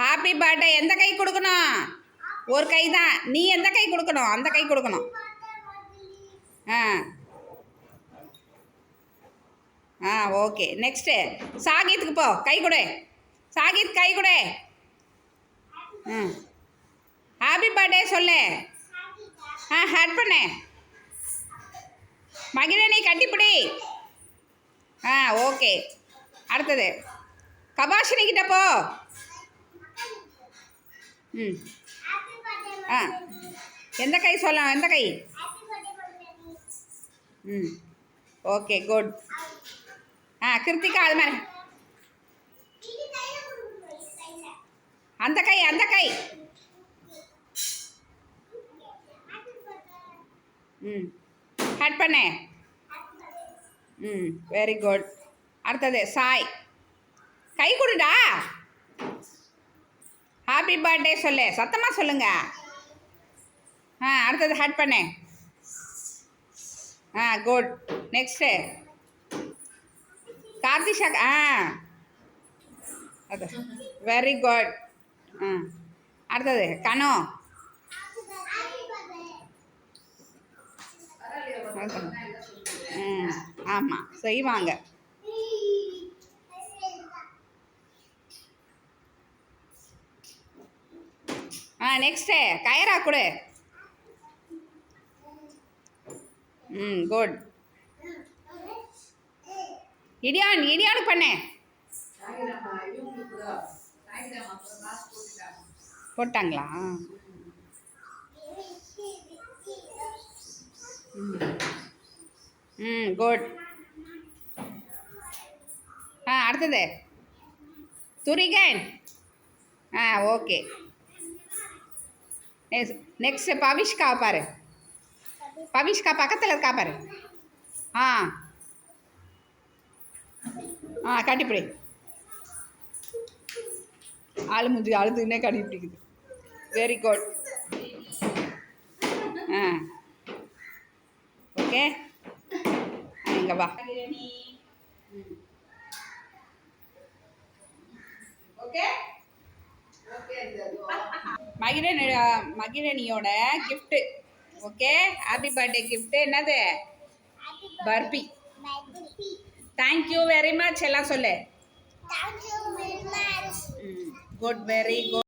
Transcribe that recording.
Happy birthday எந்த கை கொடுக்கணும்? ஒரு கை தான். நீ எந்த கை கொடுக்கணும்? அந்த கை கொடுக்கணும். ஆ. ஆ ஓகே நெக்ஸ்ட்டு சாகித்துக்கு போ. கை கொடு. சாகித் கை கொடு. ம் ஹாப்பி பர்த்டே சொல்லு. ஆ ஹட் பண்ணு. மகிழனி கட்டிப்பிடி ஆ ஓகே அடுத்தது. கபாஷினி கிட்ட போ. ம். ஆ. எந்த கை சொல்லலாம் எந்த கை? ம். Okay good. ஆ கிருத்திகா அது மாதிரி. அந்த கை அந்த கை. ம். ஹட் பண்ணு. ம் வெரி குட் அடுத்தது சாய். கை கொடுடா. ஹாப்பி பர்த்டே சொல்லு. சத்தமாக சொல்லுங்க. ஆ அடுத்தது ஹட் பண்ணு. ஆ குட் நெக்ஸ்ட்டு கார்த்திஷா ஆ. அது வெரி குட் ஆ அடுத்தது கனோ. ஆமாம் செய்வாங்க ஆ நெக்ஸ்ட்டு கயரா கொடு. ம் குட் இடியான் இடியானு பண்ணு. போட்டாங்களா? ம் குட் ஆ அடுத்தது. துரிகன். ஆ ஓகே நெக்ஸ்ட் பவிஷ்கா பாரு. பவிஷ்கா பக்கத்தில் இருக்கா பாரு. ஆ. ஆ கட்டிப்பிடி ஆளு முஞ்சி அழுதுன்னே கட்டிப்பிடிக்குது வெரி குட் ஆ. ஓகே இங்கே வா okay Magizhani மகிழனியோட gift okay happy birthday gift என்னது? பர்பி. தேங்க்யூ வெரி மச் எல்லாம் சொல்லு. Good very good